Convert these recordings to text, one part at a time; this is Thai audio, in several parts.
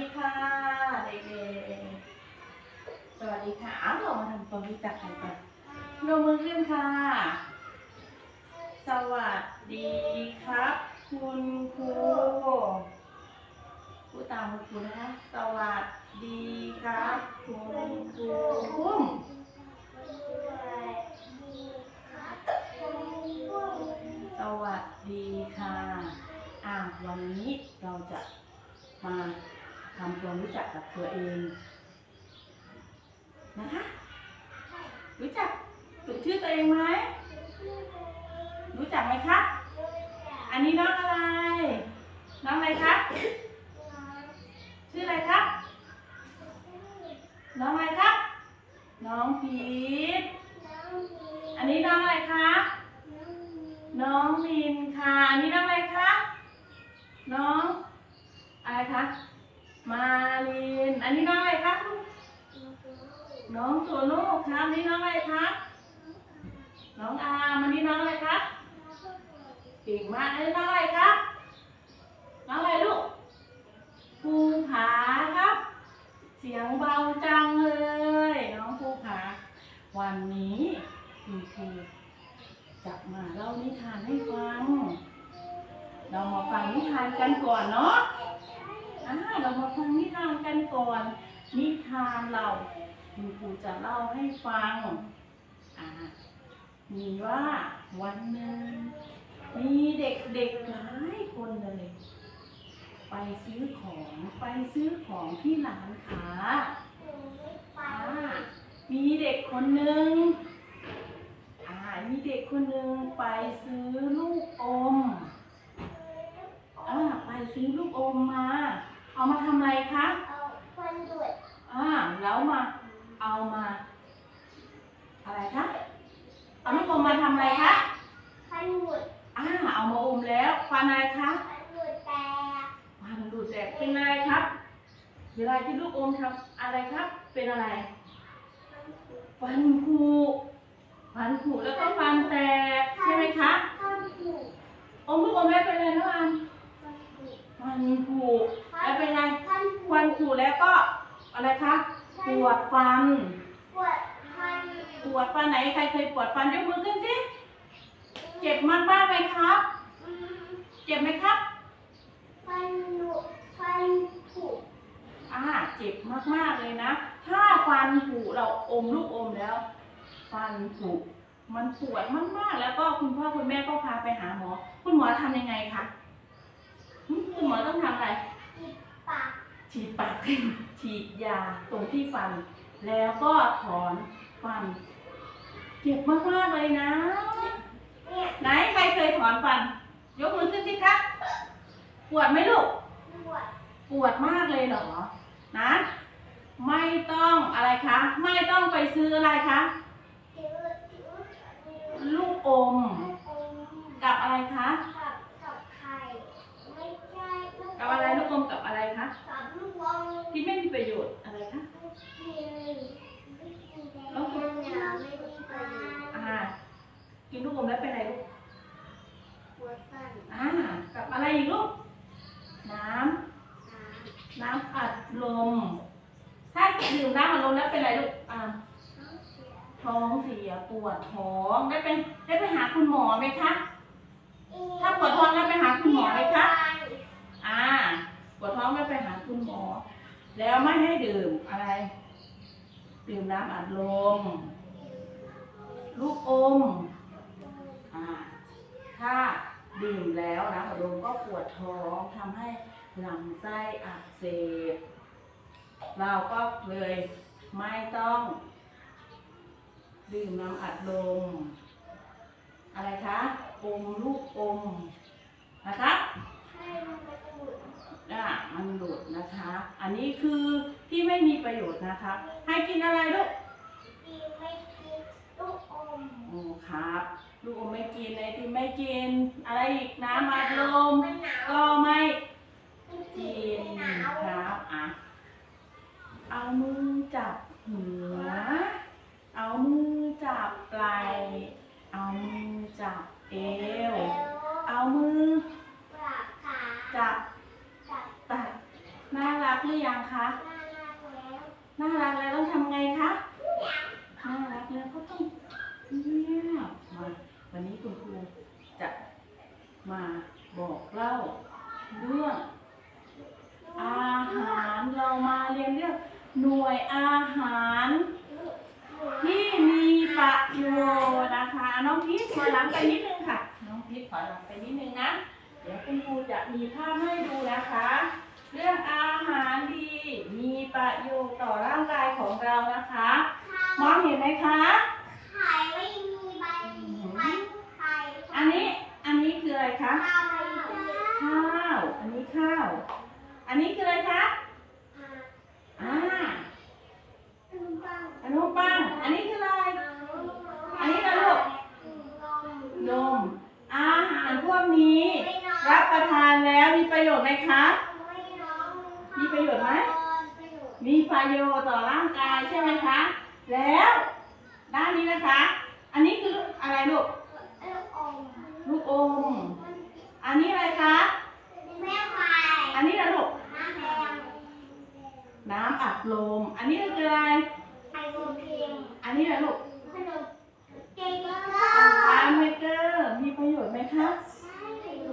ดีค่ะเด็กๆสวัสดีค่ะอ้าวเรามาทำความรู้จักกันก่อนลงมือขึ้นค่ะ สวัสดีครับ คุณครูพูดตามคุณครูนะคะ สวัสดีครับ คุณครูปุ้มสวัสดีค่ะ อะวันนี้เราจะมา ทำความรู้จักกับตัวเองนะคะ รู้จักถูกชื่อตัวเองไหม รู้จักไหมคะ อันนี้น้องอะไร น้องอะไรคะ ชื่ออะไรครับ น้องอะไรครับ น้องพีทอันนี้น้องอะไรคะ น้องลินค่ะ อันนี้น้องอะไรคะ น้องอะไรคะ มาลิน อันนี้น้องอะไรคะน้องตัวลูกครับนนี้น้องอะไรคะน้องอามอันนี้น้องอะไรคะเก่งมากอันนี้น้องอะไรคะน้องอะไรลูกภูผาครับ เสียงเบาจังเลย น้องภูผา วันนี้คุณครูจะมาเล่านิทานให้ฟัง เรามาฟังนิทานกันก่อนเนาะ อ่าเรามาฟังนิทานกันก่อน นิทานเราคุณครูจะเล่าให้ฟังอ่ามีว่าวันหนึ่งมีเด็กๆหลายคนเลย ไปซื้อของไปซื้อของที่ร้านค้าอ่ามีเด็กคนหนึ่งอ่ามีเด็กคนหนึ่งไปซื้อลูกอมอ่าไปซื้อลูกอมมา เอามาทำอะไรคะอ่า แล้วมา เอามา อะไรคะ เอาลูกอมมาทำอะไรคะอ่า เอามาอมแล้วฟันอะไรคะฟันดูดแตกเป็นอะไรครับ เวลาที่ลูกอมทำอะไรครับ เป็นอะไร ฟันผุ ฟันผุแล้วก็ฟันแตกใช่ไหมคะอมลูกอมแล้วเป็นอะไรน้องอันฟันผุ แล้วเป็นไงฟันผุแล้วก็อะไรคะปวดฟัน ปวดฟันไหนใครเคยปวดฟันยกมือขึ้นสิเจ็บมากมากๆไหมครับ เจ็บไหมครับอ่าเจ็บมากๆเลยนะ ถ้าฟันผุเราอมลูกอมแล้ว ฟันผุมันปวดมากๆ แล้วก็คุณพ่อคุณแม่ก็พาไปหาหมอ คุณหมอทำยังไงคะหึคุณหมอต้องทำอะไร ฉีดปากฉีดยาตรงที่ฟัน แล้วก็ถอนฟัน เจ็บมากๆเลยนะ ไหนใครเคยถอนฟัน ยกมือขึ้นสิคะปวดไหมลูกปวดมากเลยเหรอ นะ ไม่ต้องอะไรคะ ไม่ต้องไปซื้ออะไรคะลูกอม กับอะไรคะ กับอะไรลูกอมกับอะไรคะ ที่ไม่มีประโยชน์อะไรคะอ่ากินลูกอมแล้วเป็นอะไรลูกอ่ากับอะไรอีกลูก น้ำ น้ำอัดลม ถ้าดื่มน้ำอัดลมแล้วเป็นอะไรลูก อ่า ท้องเสียปวดท้อง ได้ไปได้ไปหาคุณหมอไหมคะ ถ้าปวดท้องได้ไปหาคุณหมอไหมคะ อ่า ปวดท้องได้ไปหาคุณหมอ แล้วไม่ให้ดื่มอะไร ดื่มน้ำอัดลม ลูกอม อ่า ถ้าดื่มแล้วนะอัดลมก็ปวดท้องทำให้ลำไส้อักเสบ เราก็เลยไม่ต้อง ดื่มน้ำอัดลม อะไรคะ อมลูกอม นะคะ อะมันหลุดนะคะ อันนี้คือที่ไม่มีประโยชน์นะคะ ให้กินอะไรลูกโอ้ครับ ลูกอมไม่กินไอติมไม่กิน อะไรอีกน้ำอัดลมก็ไม่กินครับอะเอามือจับหัว เอามือจับไหล่เอามือจับเอว เอามือจับตัดน่ารั กหรือยังคะ น่ารักแล้วต้องทำไงคะ น่ารักแล้วก็ต้องเงียบมาวันนี้คุณครูจะมาบอกเล่าเรื่องอาหารเรามาเรียนเรื่องหน่วยอาหารที่มีประโยชน์นะคะ น้องพีทถอยหลังไปนิดนึงค่ะ น้องพีทถอยหลังไปนิดนึงนะ เดี๋ยวคุณครูจะมีภาพให้ดูนะคะ รื่องอาหารดี มีประโยชน์ต่อร่างกายของเรานะคะ มองเห็นไหมคะ ไข่ไม่มีใบไข่ไข่อันนี้ อันนี้คืออะไรคะ ข้าวข้าว อันนี้ข้าว อันนี้คืออะไรคะ อ่าขนมปัง อันนี้คืออะไร อันนี้นะลูก นม อาหารพวกนี้ รับประทานแล้วมีประโยชน์ไหมคะ มีประโยชน์ไหม มีประโยชน์ต่อร่างกายใช่ไหมคะ แล้วด้านนี้นะคะ อันนี้คืออะไรลูก ลูกอม อันนี้อะไรคะอันนี้นะลูกน้ำอัดลม อันนี้คืออะไรอันนี้นะลูกทานเมเกอร์ มีประโยชน์ไหมคะ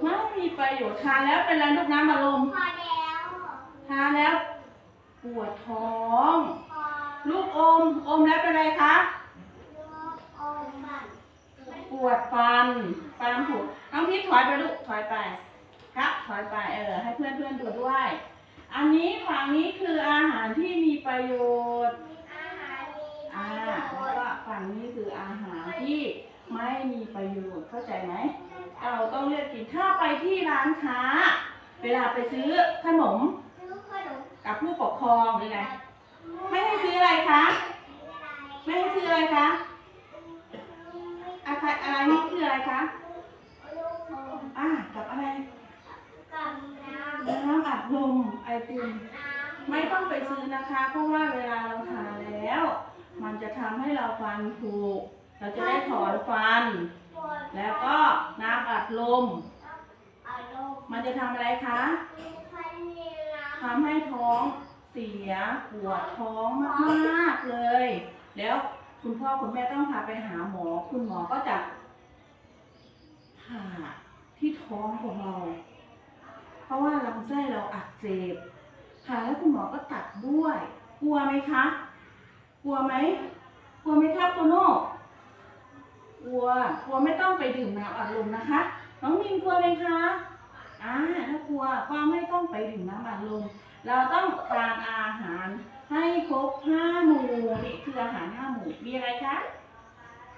ไม่มีประโยชน์ทานแล้วเป็นอะไรลูกน้ำอัดลม ทานแล้ว ปวดท้อง ลูกอม อมแล้วเป็นอะไรคะ ปวดฟัน ฟันผุน้องพีทถอยไปลูก ถอยไป ครับ ถอยไป เออ ให้เพื่อนเพื่อนๆดูด้วย อันนี้ฝั่งนี้คืออาหารที่มีประโยชน์ อ่า แล้วก็ฝั่งนี้คืออาหารที่ไม่มีประโยชน์ เข้าใจไหม เราต้องเลือกกิน ถ้าไปที่ร้านค้า เวลาไปซื้อขนม กับผู้ปกครองหรือไงไม่ให้ซื้ออะไรคะ ไม่ให้ซื้ออะไรคะอะไรอะไรนี่คืออะไรคะอ่ากับอะไรน้ำอัดลมไอติมไม่ต้องไปซื้อนะคะ เพราะว่าเวลาเราทานแล้ว มันจะทำให้เราฟันผุเราจะได้ถอนฟัน แล้วก็น้ำอัดลม มันจะทำอะไรคะ ทำให้ท้องเสียปวดท้องมากๆเลย แล้วคุณพ่อคุณแม่ต้องพาไปหาหมอ คุณหมอก็จะผ่าที่ท้องของเรา เพราะว่าลำไส้เราอักเสบผ่าแล้วคุณหมอก็ตัดด้วย กลัวไหมคะ กลัวไหมกลัวไหมครับโตโน่กลัวกลัวไม่ต้องไปดื่มน้ำอัดลมนะคะ น้องมินกลัวไหมคะ อ่าถ้ากลัวก็ไม่ต้องไปดื่มน้ำอัดลม เราต้องทานอาหารให้ครบห้าหมู่นี่คืออาหารห้าหมู่มีอะไรคะ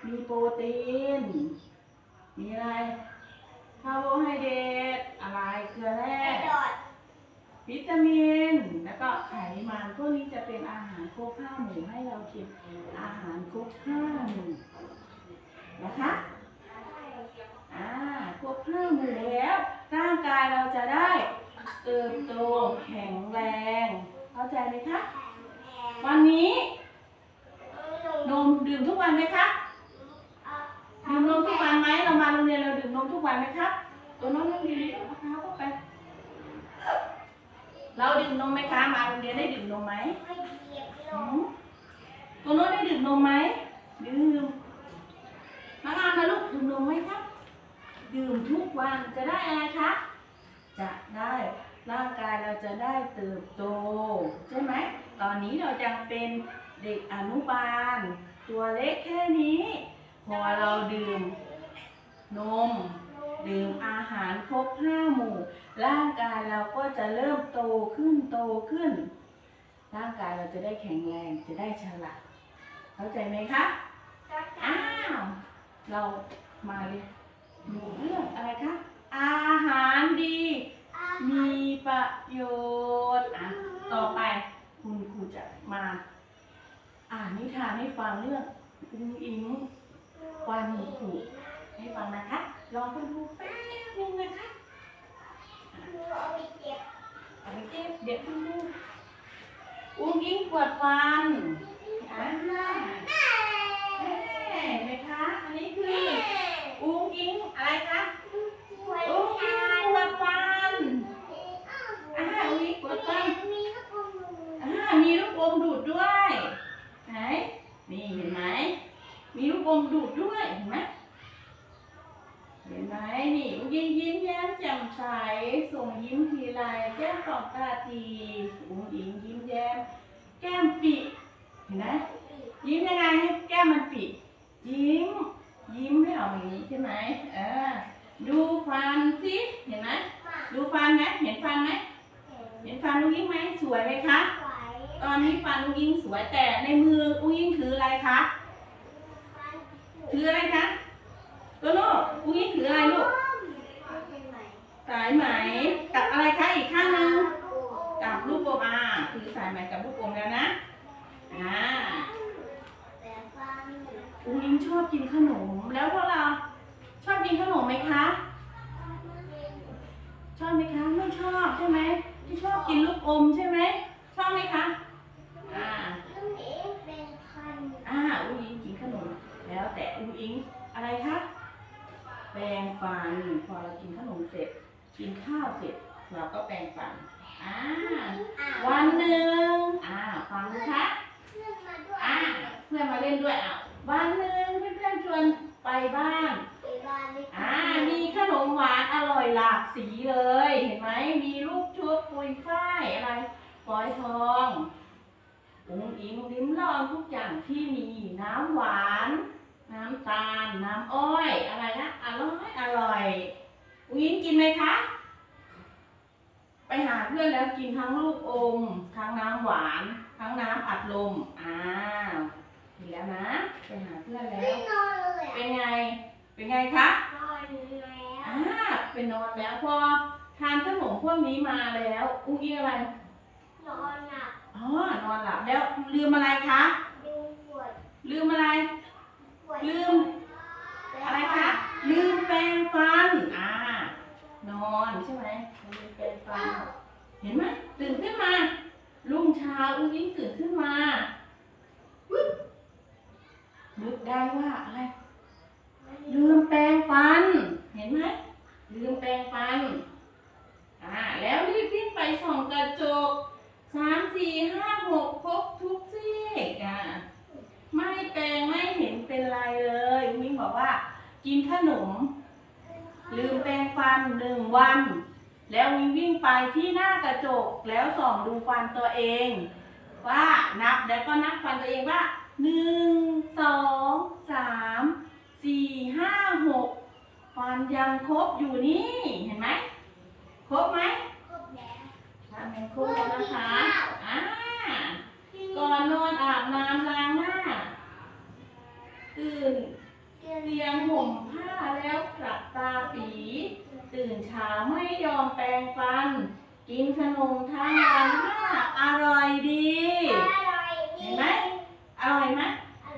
มีโปรตีน มีอะไรคาร์โบไฮเดรตอะไรเกลือแร่วิตามิน แล้วก็ไขมันพวกนี้จะเป็นอาหารครบห้าหมู่ให้เรากินอาหารครบห้าหมู่นะคะ อ่า ครบห้าหมู่แล้ว ร่างกายเราจะได้เติบโตแข็งแรง เข้าใจไหมคะ วันนี้นมดื่มทุกวันไหมคะดื่มนมทุกวันไหมเรามาโรงเรียนเราดื่มนมทุกวันไหมครับ ตัวน้องยังดีๆเอาเท้าเข้าไป เราดื่มนมไหมคะมาโรงเรียนได้ดื่มนมไหมตัวน้องได้ดื่มนมไหมดื่มน้องอามนะลูกดื่มนมไหมครับ ดื่มทุกวันจะได้อะไรคะ จะได้ร่างกายเราจะได้เติบโต ใช่ไหม ตอนนี้เรายังเป็นเด็กอนุบาล ตัวเล็กแค่นี้ พอเราดื่มนม ดื่มอาหารครบห้าหมู่ ร่างกายเราก็จะเริ่มโตขึ้นโตขึ้น ร่างกายเราจะได้แข็งแรงจะได้ฉลาดเข้าใจไหมคะ อ้าว เรามาเรีย นดูเรื่องอะไรคะ อาหารดี มีประโยชน์อะต่อไปคุณครูจะมา อ่านนิทานให้ฟังเรื่องอุ้งอิงวันผุให้ฟังนะคะลองคุณครูแป๊บนึงนะคะเอาไปเก็บเดี๋ยวคุณครูอุ้งอิงปวดฟันอ่าเอ๊ะเห็นไหมคะ อันนี้คืออุ้งอิงอะไรคะ อุ้งอิงปวดฟัน อ่าอุ้งอิงปวดฟัน มี อมดูดด้วยไหนนี่เห็นไหมมีลูกอมดูดด้วยเห็นไหมเห็นไหมนี่ยิ้มยิ้มแย้มแจ่มใสส่งยิ้มทีไรแก้มปองตาจีอุ้งอิงยิ้มแย้มแก้มปิเห็นไหมยิ้มยังไงให้แก้มมันปิยิ้ม ยิ้มให้ออกอย่างนี้ใช่ไหมเออดูฟันสิเห็นไหมดูฟันไหมเห็นฟันไหมเห็นฟันลุงยิ้มไหมสวยไหมคะ ตอนนี้ฟันลุงยิ้มสวยแต่ในมือลุงยิ้มถืออะไรคะ ถืออะไรคะโตโน่ลุงยิ้มถืออะไรลูก สายไหม กับอะไรคะอีกข้างหนึง กับลูกกลมอ่าถือสายไหมกับลูกกลมแล้วนะ อ่าลุงยิ้ม ชอบกินขนม แล้วพวกเราชอบกินขนมไหมคะ ชอบไหมคะ ไม่ชอบใช่ไหมที่ชอบกินลูกอมใช่ไหมชอบไหมคะอ่าอ่าอุ้งอิงกินขนม แล้วแต่อุ้งอิงอะไรคะแปรงฟันพอเรากินขนมเสร็จ กินข้าวเสร็จ เราก็แปรงฟันอ่าวันหนึ่งอ่าฟังนะคะอ่าเพื่อนมาเล่นด้วยอะ วันหนึ่งเพื่อนๆชวนไปบ้านอ่า มีขนมหวานอร่อยหลากสีเลย เห็นไหม มีลูกชุบปุยฝ้ายอะไรฟอยทองอุ้งอิงลิ้มลองทุกอย่างที่มีน้ำหวาน น้ำตาล น้ำอ้อย อะไรนะ อร่อย อร่อยอุ้งอิงกินไหมคะ ไปหาเพื่อนแล้วกินทั้งลูกอม ทั้งน้ำหวาน ทั้งน้ำอัดลม อ้าวกิน แล้วนะ ไปหาเพื่อนแล้วเป็นไง เป็นไงคะอ่าเป็นนอนแล้วพอทานขนมพวกนี้มาแล้ว อุ้งอิงอะไรอ๋อ นอนหลับแล้วลืมอะไรคะลืมอะไรลืม อะไรคะ ลืมแปรงฟัน อ่า นอนใช่ไหมลืมแปรงฟัน เห็นไหมตื่นขึ้นมา รุ่งเช้าอุ้งอิงตื่นขึ้นมาอุ๊ยนึกได้ ว่าอะไรลืมแปรงฟัน เห็นไหมลืมแปรงฟันอ่าแล้วรีบวิ่งไปส่องกระจกสามสี่ห้าหกครบทุกซี่อะไม่แปรงไม่เห็นเป็นไรเลยวิ่งบอกว่า กินขนม ลืมแปรงฟันหนึ่งวัน แล้ววิ่งวิ่งไปที่หน้ากระจกแล้วส่องดูฟันตัวเอง ว่านับแล้วก็นับฟันตัวเองว่า หนึ่งสองสามสี่ห้าหกฟันยังครบอยู่นี่ เห็นไหมครบไหมทำเป็นครบแล้วนะคะอ่าก่อนนอนอาบน้ำล้างหน้าตื่นเตรียมห่มผ้าแล้วกลับตาปี ตื่นเช้าไม่ยอมแปรงฟัน กินขนมทั้งวันค่ะอร่อยดี เห็นไหมอ ร่อยไหม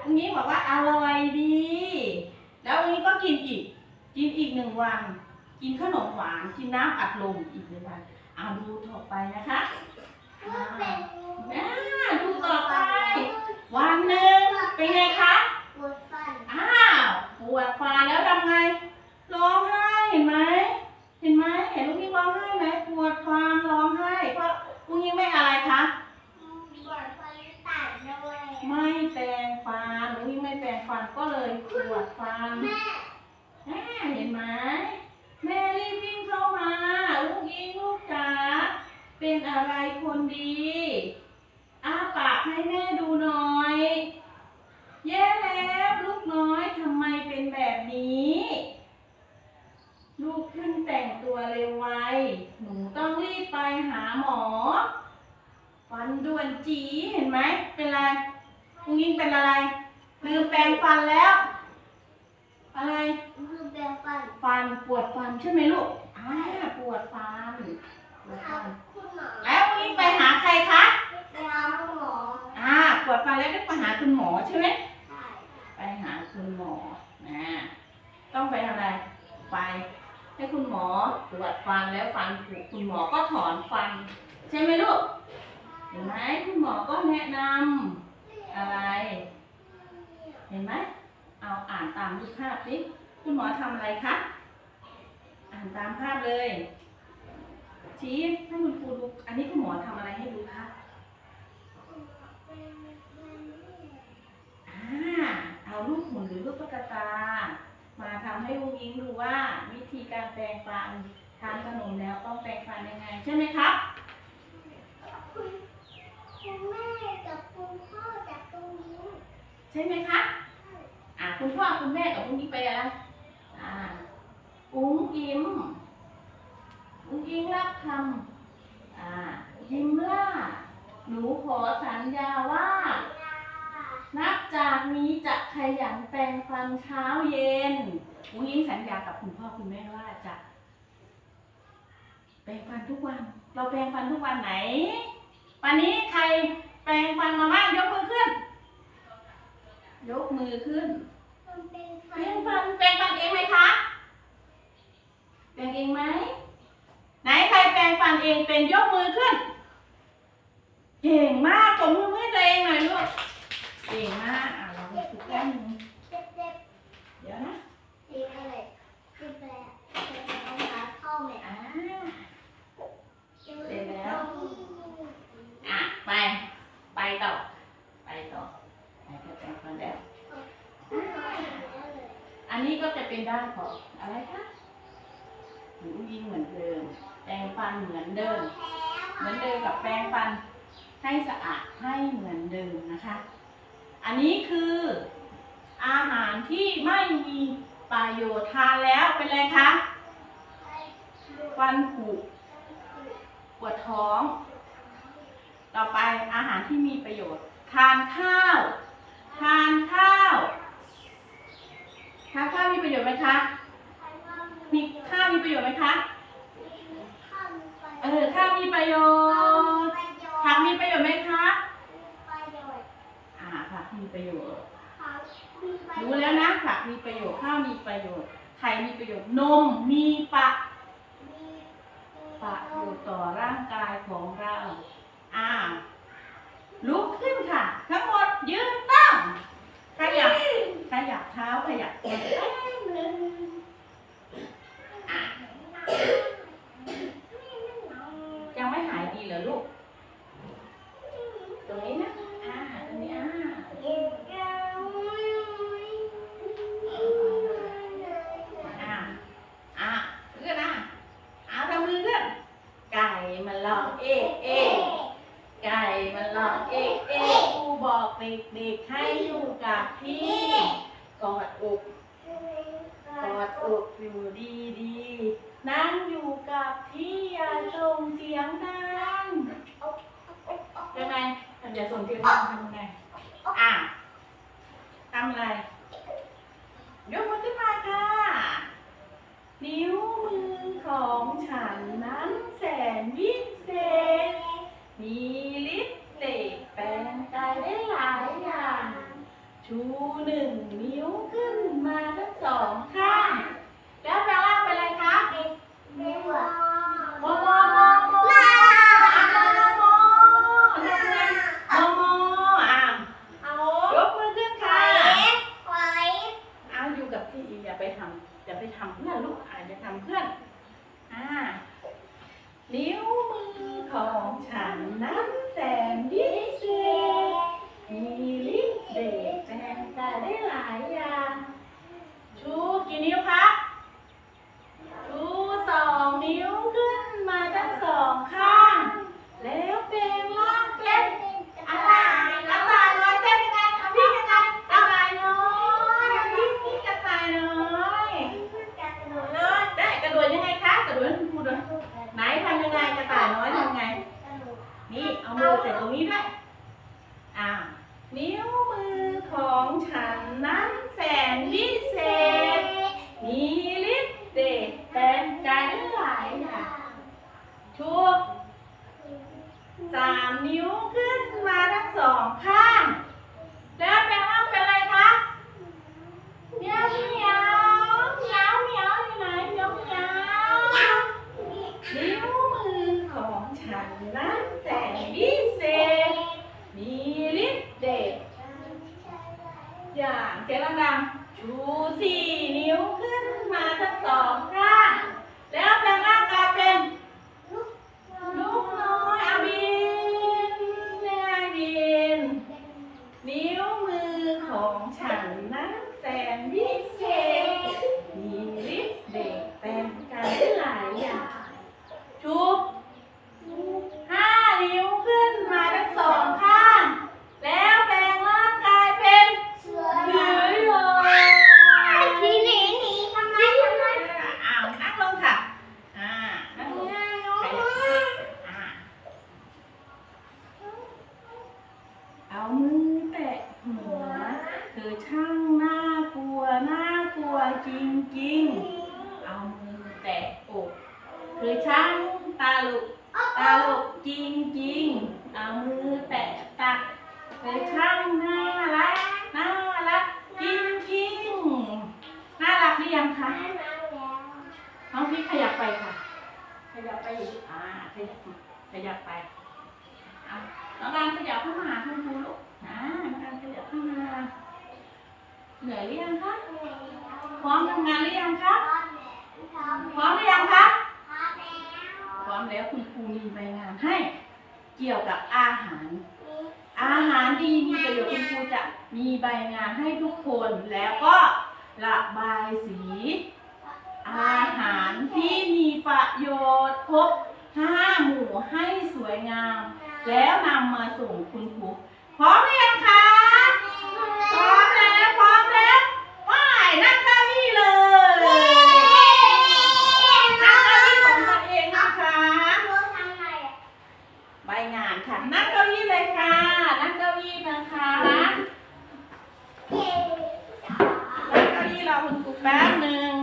อันนี้บอกว่าอร่อยดี แล้วอันนี้ก็กินอีก กินอีกหนึ่งวัน กินขนมหวาน กินน้ำอัดลมอีกหนึ่งวัน เอาดูต่อไปนะคะอ่าอ่าดูต่อไป วันหนึ่งเป็นไงคะ อ้าวปวดฟันแล้วทำไง ร้องไห้เห็นไหม เห็นไหมเห็นลูกยิ่งร้องไห้ไหมปวดฟันร้องไห้เพราะลูกยิ่งไม่อะไรคะ ไม่แปรงฟันลูกยิ่งไม่แปรงฟันก็เลยปวดฟันอ่าเห็นไหมแม่รีบวิ่งเข้ามา ลูกยิ่งลูกจ๋าเป็นอะไรคนดีอ้าปากให้แม่ดูหน่อย แย่แล้วลูกน้อยทำไมเป็นแบบนี้ ลูกขึ้นแต่งตัวเร็วไว หนูต้องรีบไปหาหมอ ฟันด่วนจีเห็นไหม เป็นไรคุณยิ่งเป็นอะไร ลืมแปรงฟันแล้ว อะไร ฟันปวดฟันใช่ไหมลูกอ่าปวดฟันปวดฟัน แล้วคุณยิ่งไปหาใครคะ อ่า ปวดฟันแล้วได้ไปหาคุณหมอใช่ไหม ไปหาคุณหมอนะต้องไปทำอะไร ไปให้คุณหมอตรวจฟันแล้วฟันผุคุณหมอก็ถอนฟัน ใช่ไหมลูก เห็น ไหมคุณหมอก็แนะนำอะไร เห็นไหมเอาอ่านตามรูปภาพสิคุณหมอทำอะไรคะอ่านตามภาพเลย ชี้ให้คุณครูดูอันนี้คุณหมอทำอะไรให้ดูคะอ่าเอารูปหมุนหรือรูปตุ๊กตา มาทำให้ลุงอิงดูว่าวิธีการแปรงฟันทานขนมแล้วต้องแปรงฟันยังไง ใช่ไหมครับ คุณแม่กับคุณพ่อจากตรงนี้ ใช่ไหมคะอ่าคุณพ่อคุณแม่กับลุงอิงไปอะไรอ่าอุ้งยิ้มอุ้งยิ้มรับคำอ่ายิ้มล่า หนูขอสัญญาว่า นับจากนี้จะขยันแปรงฟันเช้าเย็นลุงยิ้มสัญญากับคุณพ่อคุณแม่ว่าจะแปรงฟันทุกวัน เราแปรงฟันทุกวันไหน วันนี้ใครแปรงฟันมาบ้างยกมือขึ้น ยกมือขึ้นมันเป็นแปรงฟันแปรงฟันเองไหมคะ แปรงเองไหมไหนใครแปรงฟันเองเป็นยกมือขึ้น เก่งมากตบมือให้ตัวเองหน่อยลูก เก่งมากอะเราไปฝึกแป๊บนึง เจ็บเจ็บ เดี๋ยวนะ สีอะไรสีแปลกเป็นเอาขาเข้าแม่ อ่า เสร็จแล้ว อะ ไป ไปต่อ ไปต่อไปก็แปรงฟันแล้ว อันนี้ก็จะเป็นด้านของอะไรคะหูยิงเหมือนเดิม แปรงฟันเหมือนเดิม เหมือนเดิมกับแปรงฟันให้สะอาดให้เหมือนเดิมนะคะ อันนี้คืออาหารที่ไม่มีประโยชน์ทานแล้วเป็นไรคะฟันผุปวดท้อง ต่อไปอาหารที่มีประโยชน์ ทานข้าว ทานข้าวทานข้าวมีประโยชน์ไหมคะ มีข้าวมีประโยชน์ไหมคะ เออข้าวมีประโยชน์ผักมีประโยชน์ไหมคะอ่าผักมีประโยชน์รู้แล้วนะผักมีประโยชน์ข้าวมีประโยชน์ไข่มีประโยชน์นมมีปะประโยชน์ต่อร่างกายของเรา อ่าลุกขึ้นค่ะ ทั้งหมดยืนตั้งขยับขยับเท้าขยับตัวอะยังไม่หายดีเหรอลูกตรงนี้นะอ่าตรงนี้อ่า อะอะขึ้นนะเอาทำมือขึ้น ไก่มันร้องเอ๊ะเอ๊ะไก่มันร้องเอ๊ะเอ๊ะครูบอกเด็กๆให้อยู่กับที่กอดอกกอดอกอยู่ดีดีๆนั่งอยู่กับที่อย่าส่งเสียงดังยัง ไงอย่าส่งเสียงดังทำยังไงอะทำอะไรยกมือขึ้นมาค่ะ นิ้วมือของฉันนั้นแสนวิเศษ มีฤทธิ์เตะแปลงกายได้หลายอย่าง ชูหนึ่งนิ้วขึ้นมาทั้งสองข้าง แล้วแปลว่าเป็นอะไรคะโมโมโมโมอะโมโมโมโมโมอะยกมือขึ้นค่ะ เอาอยู่กับที่อย่าไปทำอย่าไปทำเพื่อนลูกอาจจะทำเพื่อน อ่า นิ้วมือของฉันนั้นแสนวิเศษมีลิ้นเดชแปลงกาได้หลายอย่าง ชูกี่นิ้วคะ ชูสองนิ้วขึ้นมาทั้งสองข้าง แล้วเป็นร่างเป็นอะไรกระต่ายน้อยเต้นยังไงเอาพี่ยังไงกระต่ายน้อยพี่พี่กระต่ายน้อยได้กระโดดยังไงคะกระโดดให้คุณครูดูไหนทำยังไงกระต่ายน้อยทำไง นี่เอามือใส่ตรงนี้ด้วย อ่า นิ้วมือของฉันนั้นแสนวิเศษ มีฤทธิ์เดชแปลงกายได้หลายอย่างชูสามนิ้วขึ้นมาทั้งสองข้าง แล้วแปลว่าเป็นอะไรคะเหมียวเหมียวเหมียวเหมียวอยู่ไหนเหมียวเหมียวนิ้วมือของฉันนั้นแสนวิเศษ มีฤทธิ์เดช อย่างเสียงดังๆชูสี่นิ้วขึ้นมาทั้งสองข้าง แล้วแปลงร่างกายเป็นลูกน้อยอาบินแม่บิน อ ช่างน่ากลัวน่ากลัวจริงๆ เอามือแตะอกเธอช่างตาลุกตาลุกจริงๆ เอามือแตะตักเธอช่างน่ารักน่ารักจริงๆ น่ารักหรือยังคะ น้องพี่ขยับไปค่ะ ขยับไปอีกอ่า ขยับมาขยับไปเอาน้องการขยับเข้ามาหาคุณครูลูกอ่าน้องการขยับเข้ามา เหนื่อยหรือยังคะ พร้อมทำงานหรือยังคะ พร้อมหรือยังคะ พร้อมแล้วคุณครูมีใบงานให้ เกี่ยวกับอาหาร อาหารดีมีประโยชน์คุณครูจะ มีใบงานให้ทุกคนแล้วก็ระบายสี อาหารที่มีประโยชน์ครบห้าหมู่ให้สวยงาม แล้วนำมาส่งคุณครูพร้อมหรือยังคะพร้อมแล้วพร้อมแล้วว่ายนั่งเก้าอี้เลยนั่งเก้าอี้ของตัวเองนะคะใบงานค่ะนั่ง คุณครูแป๊บหนึ่ง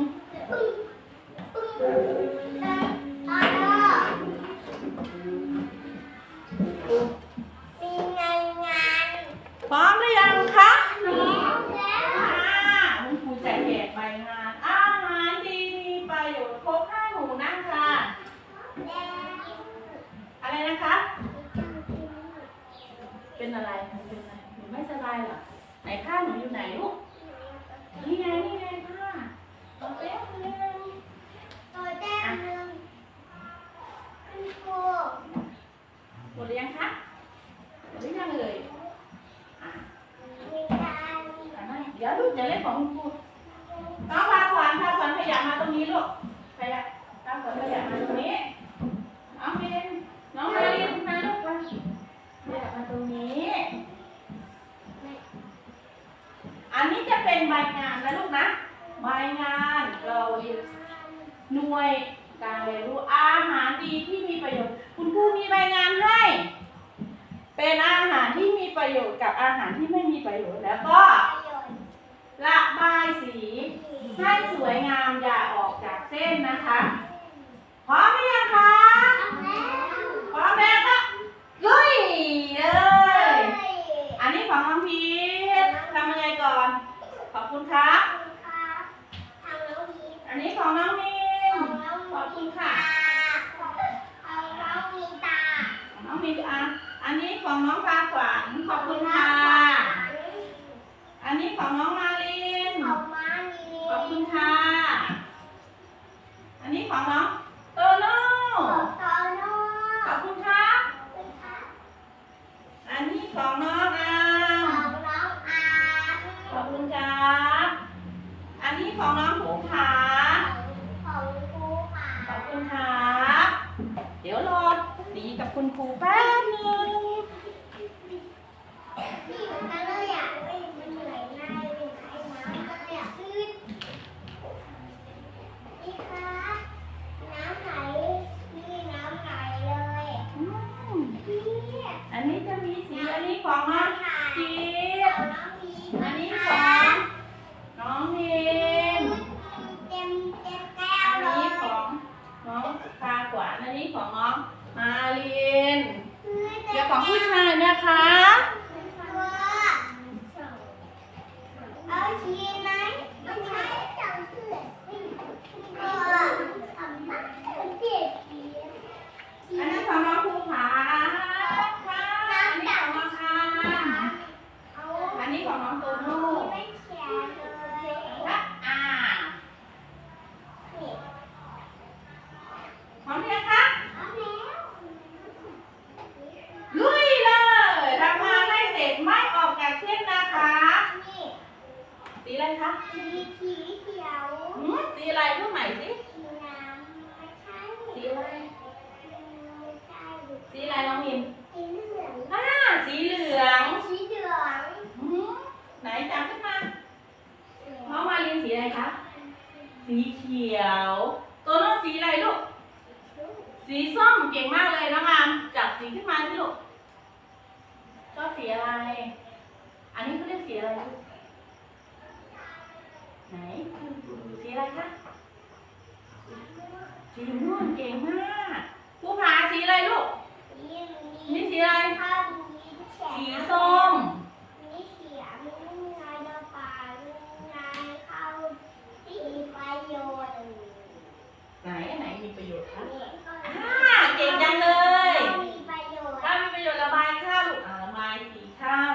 พร้อมหรือยังคะอ่าคุณครูจะแจกใบงาน อาหารดีมีประโยชน์ครบห้าหมู่นั่งค่ะ อะไรนะคะ เป็นอะไรมันเป็นอะไรหนูไม่สบายเหรอ ไหนผ้าหนูอยู่ไหนลูก นี่ไงนี่ไงผ้าเอาแป๊บนึงหมดหรือยังคะหมดหรือยังเลยอะอะนั่งเดี๋ยวลูกจะเล่นของคุณครูน้องพาขวัญพาขวัญขยับมาตรงนี้ลูกขยับพาขวัญขยับมาตรงนี้น้องเรียนน้องมาเรียนมาลูกมาขยับมาตรงนี้ อันนี้จะเป็นใบงานนะลูกนะ ใบงานเราเรียนหน่วยการเรียนรู้อาหาร ดีที่มีประโยชน์ คุณครูมีใบงานให้ เป็นอาหารที่มีประโยชน์กับอาหารที่ไม่มีประโยชน์แล้วก็ระบายสีให้สวยงามอย่าออกจากเส้นนะคะพร้อมหรือยังคะพร้อมแล้วก็ลุยเลยอันนี้ของน้องพีททำยังไงก่อน ขอบคุณครับอันนี้ของน้องมินขอบคุณค่ะ ของ น้องมินอะอันนี้ของน้องพาขวัญขอบคุณค่ะ อันนี้ของน้องมาลินขอบคุณค่ะ อันนี้ของน้องโตโน่ขอบคุณครับอันนี้ของน้องอามขอบคุณครับอันนี้ของน้องภูผา ขอบคุณครับ เดี๋ยวรอสี กับคุณครูแป๊บนึง อืมอันนี้จะมีสี อันนี้ของน้องพีทอันนี้ของน้องพิมอันนี้ของน้องพาขวานอันนี้ของน้องมาลิน เดี๋ยวของผู้ชายนะ คะ เอาชีสไหมไม่ใช่จังเพื่อนเออทำมาเป็นเด็กดี อันนี้ของน้องภูผาค่ะอันนี้ของน้องอาม เอา อันนี้ของน้องโตโน่ ไม่แชร์เลย และอ่า นี่ พร้อมหรือยังคะ เอาแล้ว ลุยเลยทำงานให้เสร็จไม่ออกจากเส้นนะคะ นี่ สีอะไรคะ สีสีเขียว หืมสีอะไรพูดใหม่สิ สีน้ำไม่ใช่ สีอะไร ไม่ใช่ สีอะไรน้องมิน สีเหลือง อ่าสีเหลือง สีเหลือง หืมไหนจำขึ้นมา น้องมาลินสีอะไรคะ สีเขียว ตัวน้อง สีอะไรลูก สีส้มเก่งมากเลยน้องอามจับสีขึ้นมาสิลูกชอบสีอะไร อันนี้เขาเรียกสีอะไรลูก ไหน สีอะไรคะ สีม่วงเก่งมากผู้ผาสีอะไรลูก นี่สีอะไร สีส้มมี ไหนไหนมีประโยชน์คะอ่าเก่งจังเลย ถ้ามีประโยชน์ระบายข้าวลูกระบายสีข้าว